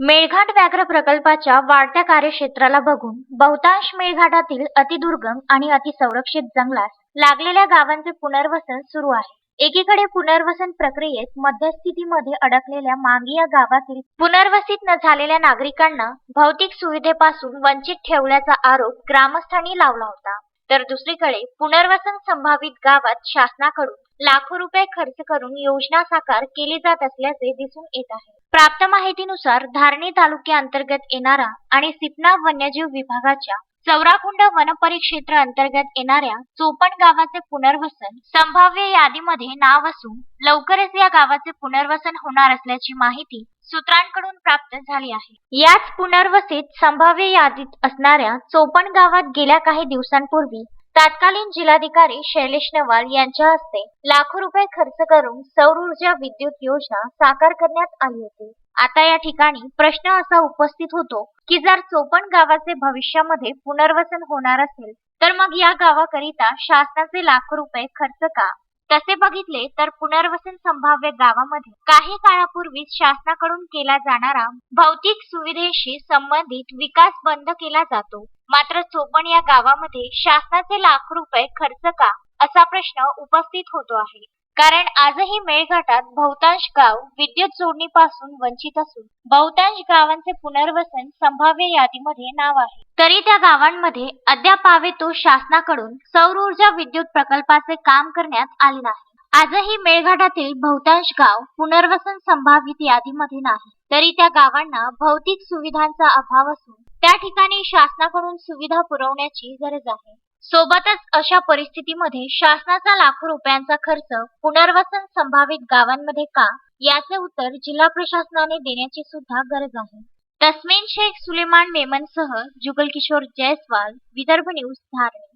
मेळघाट व्याघ्र प्रकल्पाच्या वाढत्या कार्यक्षेत्राला बघून बहुतांश मेळघाटातील अतिदुर्गम आणि अतिसंरक्षित जंगलास लागलेल्या गावांचे पुनर्वसन सुरू आहे. एकीकडे पुनर्वसन प्रक्रियेत मध्यस्थितीमध्ये अडकलेल्या मांगी या गावातील पुनर्वसित न झालेल्या नागरिकांना भौतिक सुविधेपासून वंचित ठेवल्याचा आरोप ग्रामस्थांनी लावला होता. तर दुसरीकडे पुनर्वसन संभावित गावात शासनाकडून लाखो रुपये खर्च करून योजना साकार केली जात असल्याचे दिसून येत आहे. प्राप्त माहितीनुसार धारणी तालुक्याअंतर्गत येणारा आणि सिपना वन्यजीव विभागाच्या चौराकुंड वनपरिक्षेत्र अंतर्गत येणाऱ्या चोपण गावाचे पुनर्वसन संभाव्य यादीमध्ये नाव असून लवकरच या गावाचे पुनर्वसन होणार असल्याची माहिती सूत्रांकडून प्राप्त झाली आहे. याच पुनर्वसित संभाव्य यादीत असणाऱ्या चोपण गावात गेल्या काही दिवसांपूर्वी तत्कालीन जिल्हाधिकारी शैलेश नवाल यांच्या हस्ते लाखो रुपये खर्च करून सौर ऊर्जा विद्युत योजना साकार करण्यात आली होती. आता या ठिकाणी प्रश्न असा उपस्थित होतो की जर चोपण गावाचे भविष्यामध्ये पुनर्वसन होणार असेल तर मग या गावाकरिता शासनाचे लाखो रुपये खर्च का? तसे बघितले तर पुनर्वसन संभाव्य गावामध्ये काही काळापूर्वीच शासनाकडून केला जाणारा भौतिक सुविधेशी संबंधित विकास बंद केला जातो. मात्र चोपण या गावामध्ये शासनाचे लाख रुपये खर्च का असा प्रश्न उपस्थित होतो आहे. कारण आजही मेळघाटात बहुतांश गाव विद्युत जोडणीपासून वंचित असून बहुतांश गावांचे पुनर्वसन संभाव्य यादीमध्ये नाव आहे. तरी त्या गावांमध्ये अद्याप तो शासनाकडून सौर ऊर्जा विद्युत प्रकल्पाचे काम करण्यात आले नाही. आजही मेळघाटातील बहुतांश गाव पुनर्वसन संभावित यादीमध्ये नाही. तरी त्या गावांना भौतिक सुविधांचा अभाव असून त्या ठिकाणी शासनाकडून सुविधा पुरवण्याची गरज आहे. सोबतच अशा परिस्थितीमध्ये शासनाचा लाखो रुपयांचा खर्च पुनर्वसन संभावित गावांमध्ये का याचे उत्तर जिल्हा प्रशासनाने देण्याची सुद्धा गरज आहे. तस्मिन शेख सुलेमान मेमनसह जुगल किशोर जयस्वाल विदर्भ न्यूज धारणे.